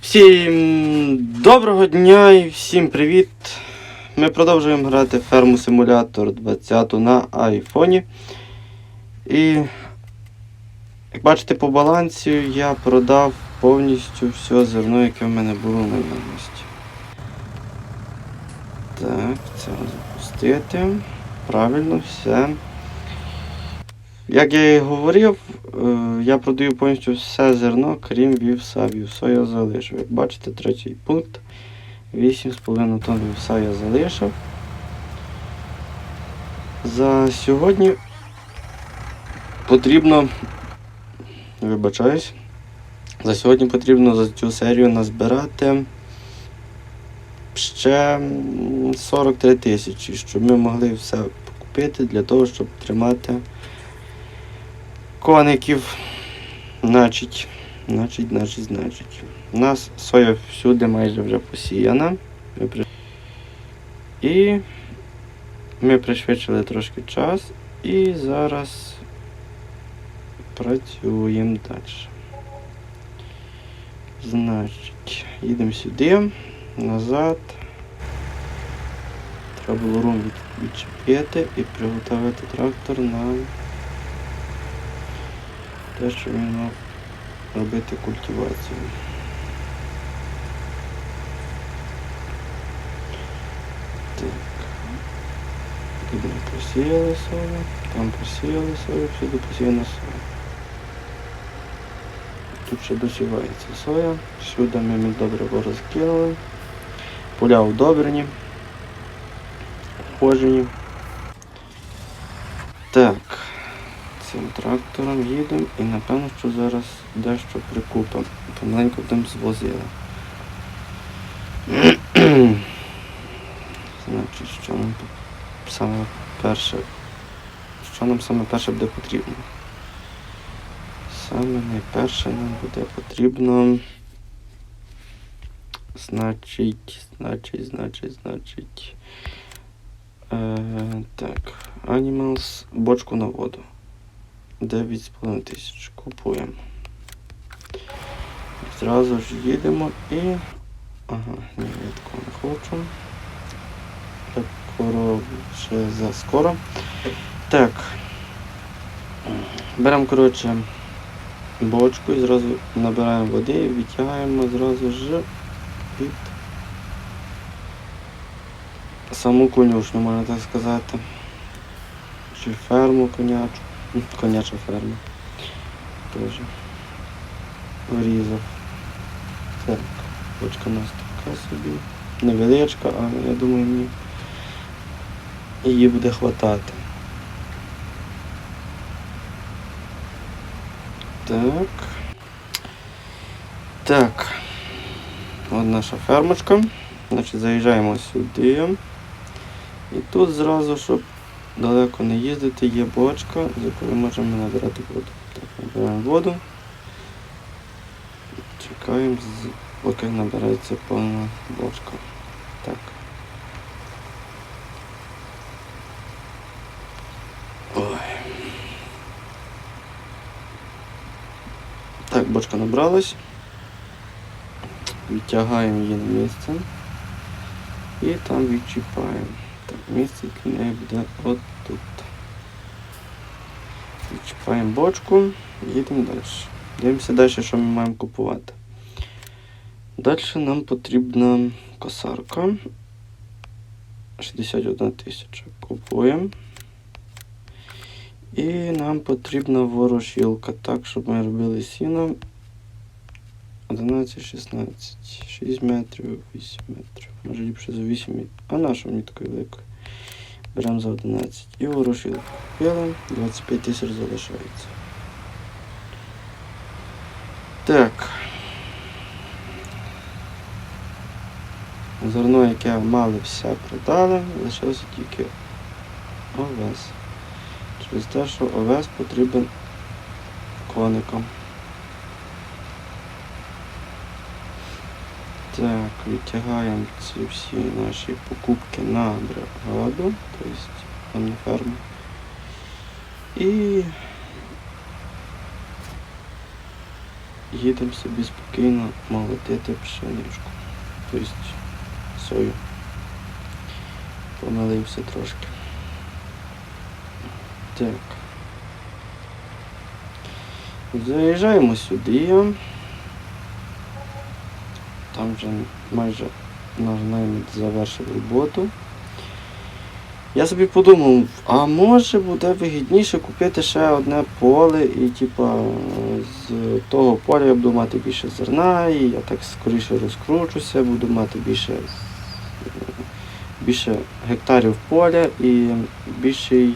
Всім доброго дня і всім привіт! Ми продовжуємо грати ферму симулятор 20 на айфоні. І як бачите по балансі я продав повністю все зерно, яке в мене було на наявності. Так, це запустити. Правильно, все. Як я і говорив, е, я продаю повністю все зерно, крім вівса. Вівсо я залишив. Як бачите, третій пункт. 8,5 тонн вівса я залишив. За сьогодні потрібно. Вибачаюсь. За сьогодні потрібно за цю серію назбирати ще 43 тисячі, щоб ми могли все купити для того, щоб тримати коників. Значить, значить, значить, значить. У нас соя всюди майже вже посіяна. Ми при- І ми пришвидшили трошки час і зараз працюємо далі. Значить, їдемо сюди, назад. Треба було рум від- відчепити і приготувати трактор на те, що він робити культивацію. Так. Туди посіяли сою, там посіяли сою, всюди посіяна соя. Тут ще досівається соя, всюди ми ми добре розкинули. Поля удобрені, ухожені. Так, цим трактором їдемо і напевно, що зараз дещо прикупимо. Помаленьку будемо звозили. Значить, що нам саме перше. Що нам саме перше буде потрібно? Саме найперше нам буде потрібно. Значить, значить, значить, значить. Е, так, Animals, бочку на воду. 9,5 тисяч. Купуємо. Зразу ж їдемо і. Ага, ні, я такого не хочу. Так, коров ще за скоро. Так. Беремо, коротше, бочку і зразу набираємо води і відтягаємо зразу ж під саму конюшню, можна так сказати. Чи ферму конячу. М, Коняча ферма. Теж. Врізав. Так, бочка у нас така собі. Невеличка, але я думаю, мені її буде хватати. Так. Так. От наша фермочка. Значить, заїжджаємо сюди. І тут зразу, щоб далеко не їздити, є бочка, з якої можемо набирати воду. Так, набираємо воду. Чекаємо, поки набирається повна бочка. Так. Ой. Так, бочка набралась. Відтягаємо її на місце. І там відчіпаємо. Так, місце для буде от тут. Бочку, їдемо далі. Дивимося далі, що ми маємо купувати. Далі нам потрібна косарка. 61 тисяча. Купуємо. І нам потрібна ворошілка, так, щоб ми робили сіно 11, 16, 6 метрів, 8 метрів. Може ліпше за 8 метрів. А наша мені такої великої. Беремо за 11. І ворошилку купили, 25 тисяч залишається. Так. Зерно, яке мали все продали, лишився тільки овес. Через те, що овес потрібен коникам. Так, відтягаємо ці всі наші покупки на бригаду, тобто на ферму. І їдемо собі спокійно молотити пшеничку. Тобто сою. Помилився трошки. Так. Заїжджаємо сюди. Там вже майже наш наймит завершив роботу. Я собі подумав, а може буде вигідніше купити ще одне поле і типа з того поля я буду мати більше зерна, і я так скоріше розкручуся, буду мати більше, більше гектарів поля і більше,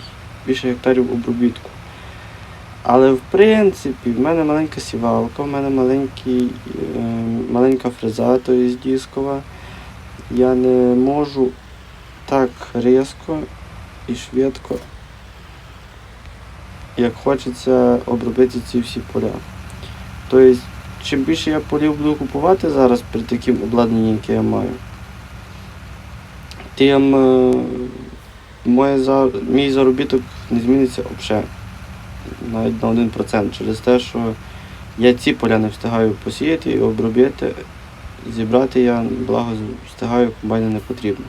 більше гектарів обробітку. Але в принципі в мене маленька сівалка, в мене маленький, е, маленька фреза, то є дискова. Я не можу так різко і швидко, як хочеться обробити ці всі поля. Тобто, чим більше я полів буду купувати зараз при таким обладнанні, яке я маю, тим е, моє, мій заробіток не зміниться взагалі. Навіть на 1% через те, що я ці поля не встигаю посіяти і обробити. Зібрати я благо встигаю, комбайна не потрібно.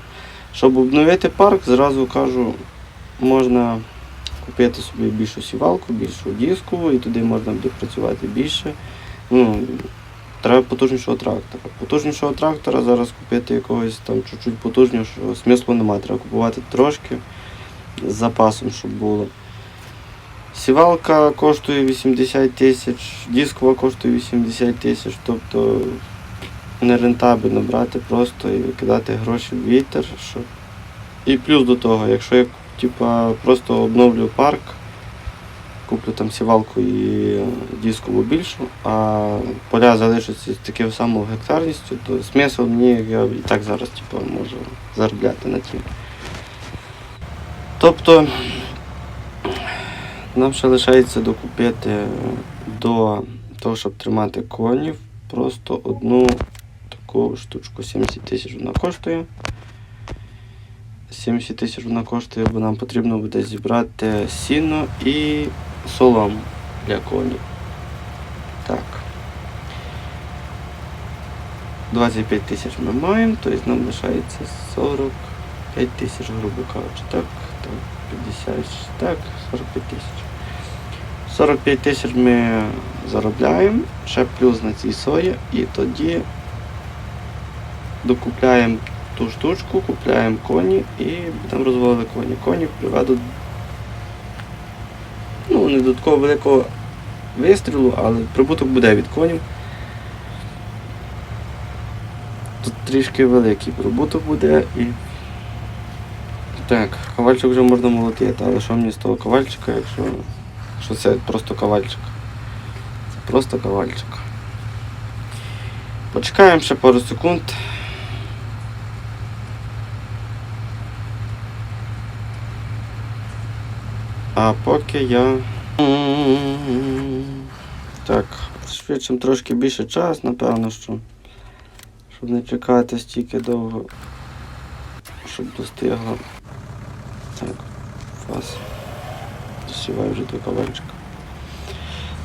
Щоб обновити парк, зразу кажу, можна купити собі більшу сівалку, більшу диску, і туди можна буде працювати більше. Ну, треба потужнішого трактора. Потужнішого трактора зараз купити якогось там чуть-чуть потужнішого, смислу немає. Треба купувати трошки з запасом, щоб було. Сівалка коштує 80 тисяч, дискова коштує 80 тисяч, тобто нерентабельно брати просто і викидати гроші в вітер. Щоб... І плюс до того, якщо я типа, просто обновлю парк, куплю там сівалку і е, дискову більшу, а поля залишаться з такою самою гектарністю, то смисл мені я і так зараз типа, можу заробляти на тім. Тобто нам ще лишається докупити до того, щоб тримати конів, просто одну таку штучку 70 тисяч вона коштує. 70 тисяч вона коштує, бо нам потрібно буде зібрати сіно і солому для конів. Так. 25 тисяч ми маємо, тобто нам лишається 45 тисяч, грубо кажучи. Так, так, 50, так, 45 тисяч. 45 тисяч ми заробляємо, ще плюс на цій сої, і тоді докупляємо ту штучку, купляємо коні і будемо розвивати коні. Коні приведуть ну, не до такого великого вистрілу, але прибуток буде від конів. Тут трішки великий прибуток буде і. Так, ковальчик вже можна молотити, але що мені з того ковальчика, якщо, якщо це просто ковальчик? Це просто ковальчик. Почекаємо ще пару секунд. А поки я. Так, швидше трошки більше час, напевно, що. Щоб не чекати стільки довго. Щоб достигло. Так, фас. Досіваю вже до ковальчика.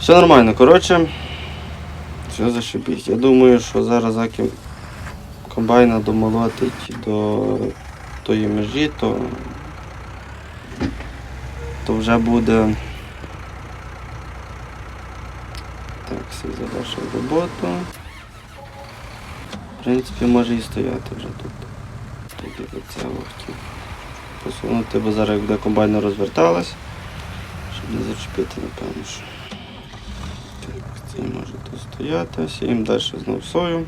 Все нормально, коротше. Все зашибісь. Я думаю, що зараз заки комбайна домолотить до тої межі, то то вже буде. Так, все завершив роботу. В принципі, може і стояти вже тут. Тут до хотів посунути, бо зараз як комбайна розверталась, щоб не зачепити, напевно. що. Так, цей може тут стояти, сіємо далі знов сою.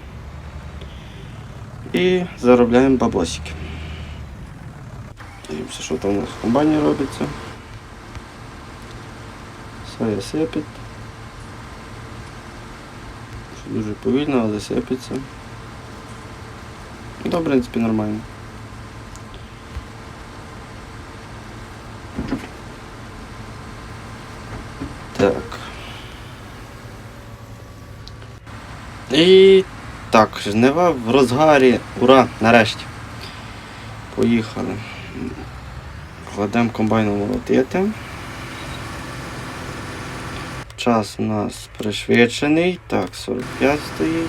І заробляємо бабосики. Дивимося, що там у нас в комбайні робиться. Соя сипить. Що Дуже повільно, але сипеться. Ну, в принципі, нормально. Так. І так, жнива в розгарі. Ура! Нарешті. Поїхали. Кладемо комбайну молотити. час у нас пришвидшений. Так, 45 стоїть.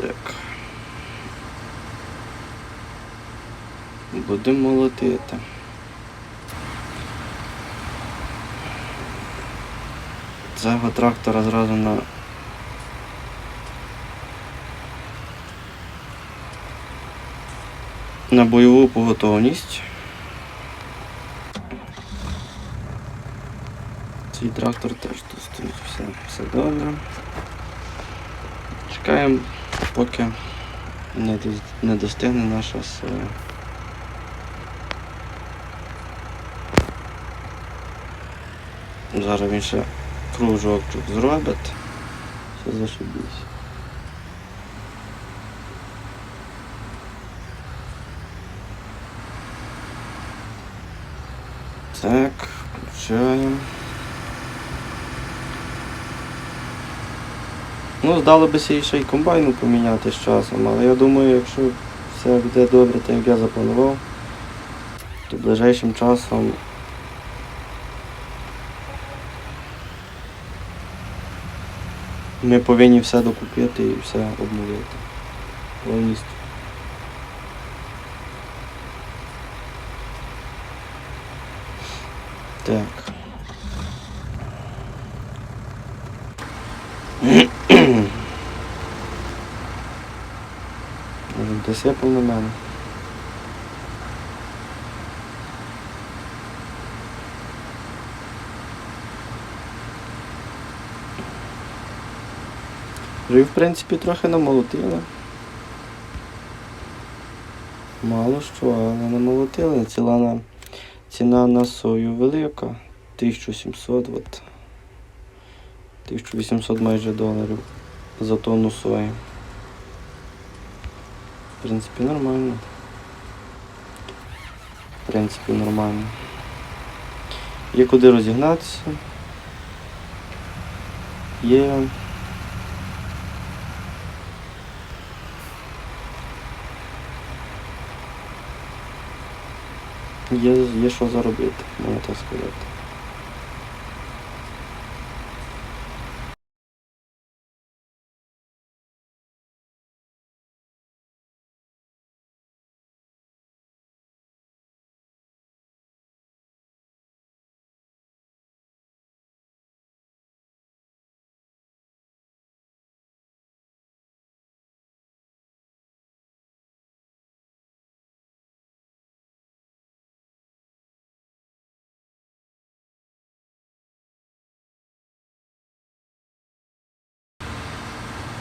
Так. Будемо молотити. Цього трактора зразу на на бойову поготовність. Цей трактор теж тут стоїть, все, все добре. Чекаємо, поки не, не достигне наша соя. Зараз він ще кружок зробить. Все зашибісь. Так, включаємо. Ну, здалося ще й комбайну поміняти з часом, але я думаю, якщо все буде добре, так як я запланував, то ближайшим часом ми повинні все докупити і все обновити. Повністю. Так. Може, Досипав на мене. Вже, в принципі, трохи намолотили. Мало що, але намолотили. Ціла на, ціна на сою велика. 1700, от. 1800 майже доларів за тонну сої. В принципі, нормально. В принципі, нормально. Є куди розігнатися. Є. Є, є що заробити, можна так сказати.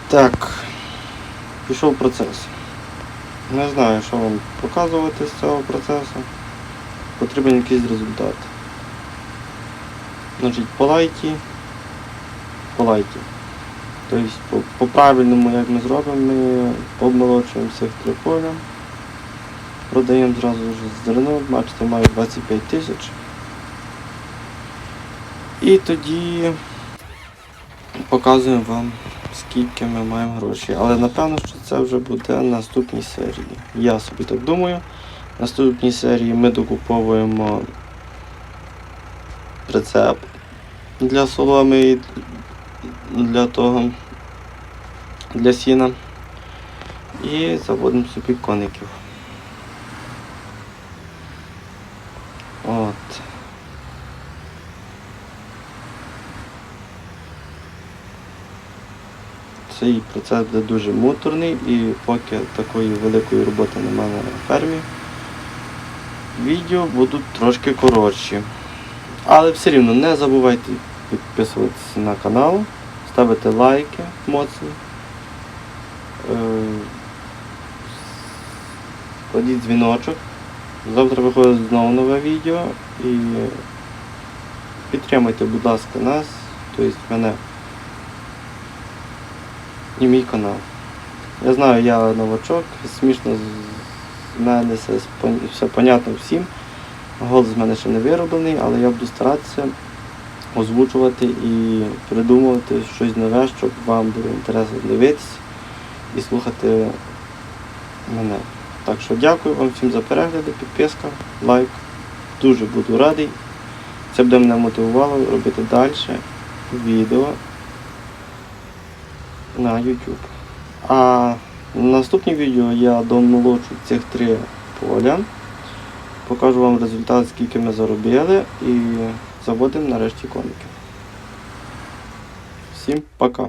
Так, пішов процес. Не знаю, що вам показувати з цього процесу. Потрібен якийсь результат. Значить, по лайті. По лайті. Тобто по, по правильному, як ми зробимо, ми обмолочуємо всіх три поля. Продаємо зразу ж зерно, бачите, маю 25 тисяч. І тоді показуємо вам, скільки ми маємо грошей. Але напевно, що це вже буде на наступній серії. Я собі так думаю. В наступній серії ми докуповуємо прицеп для соломи і для того, для сіна. І заводимо собі коників. От. Цей процес буде дуже муторний і поки такої великої роботи немає на фермі, відео будуть трошки коротші. Але все рівно не забувайте підписуватися на канал, ставити лайки моцні. Е, Кладіть дзвіночок. Завтра виходить знову нове відео і підтримайте, будь ласка, нас, тобто мене і мій канал. Я знаю, я новачок, смішно з мене все, все понятно всім. Голос в мене ще не вироблений, але я буду старатися озвучувати і придумувати щось нове, щоб вам було інтересно дивитися і слухати мене. Так що дякую вам всім за перегляди, підписка, лайк. Дуже буду радий. Це буде мене мотивувало робити далі відео на YouTube. А в наступній відео я домолочу цих три поля. Покажу вам результат, скільки ми заробили і заводимо нарешті коміки. Всім пока!